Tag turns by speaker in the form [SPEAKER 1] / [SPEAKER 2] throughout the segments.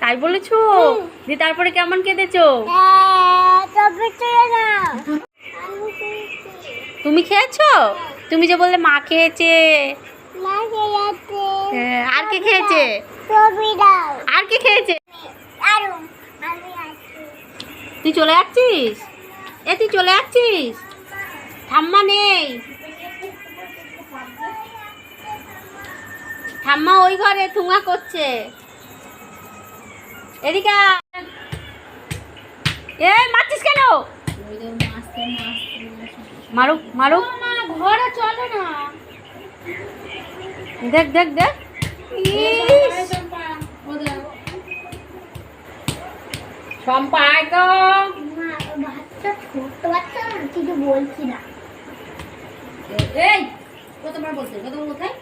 [SPEAKER 1] তাই বলেছ? দিয়ে তারপরে কেমন কেঁদেছো? তুমি খেয়েছো? তুমি যে বললে মা খেয়েছে। হ্যাঁ, আর কে খেয়েছে? আর কে খেয়েছে? তুই চলে যাচ্ছিস? এ তুই চলে যাচ্ছিস? ঠাম্মা নেই। ঠাম্মা ওই ঘরে থুঙা করছে। এদিকে এ মারছিস কেন? মারুক মারুক
[SPEAKER 2] ঘরে চলো না
[SPEAKER 1] দেখ দেখ। দেখ শম্পা আয় তো।
[SPEAKER 2] বাচ্চা ছোট বাচ্চা কিছু বলছি না।
[SPEAKER 1] এই কতবার বলতে কতবার কোথায়?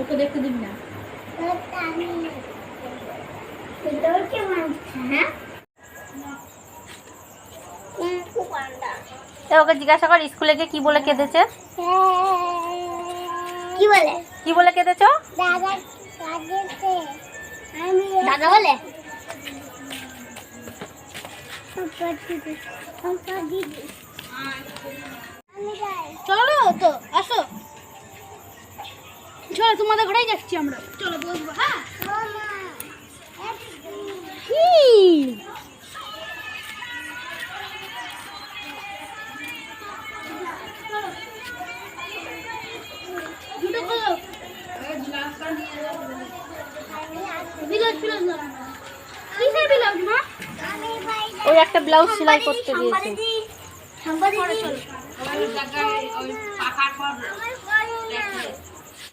[SPEAKER 1] ওকে দেখতে দিবি না?
[SPEAKER 2] হ্যাঁ
[SPEAKER 1] ওকে জিজ্ঞাসা কর স্কুলে গিয়ে কি বলে কেঁদেছে?
[SPEAKER 2] কি বলে?
[SPEAKER 1] কি বলে কেঁদেছো?
[SPEAKER 2] দাদা দাদা বলে তো আসো চলো তোমাদের ঘরেই যাচ্ছি আমরা। চলো বসবো হ্যাঁ?
[SPEAKER 1] একটা ব্লাউজ সেলাই করতে দিয়েছে
[SPEAKER 2] সম্পাদি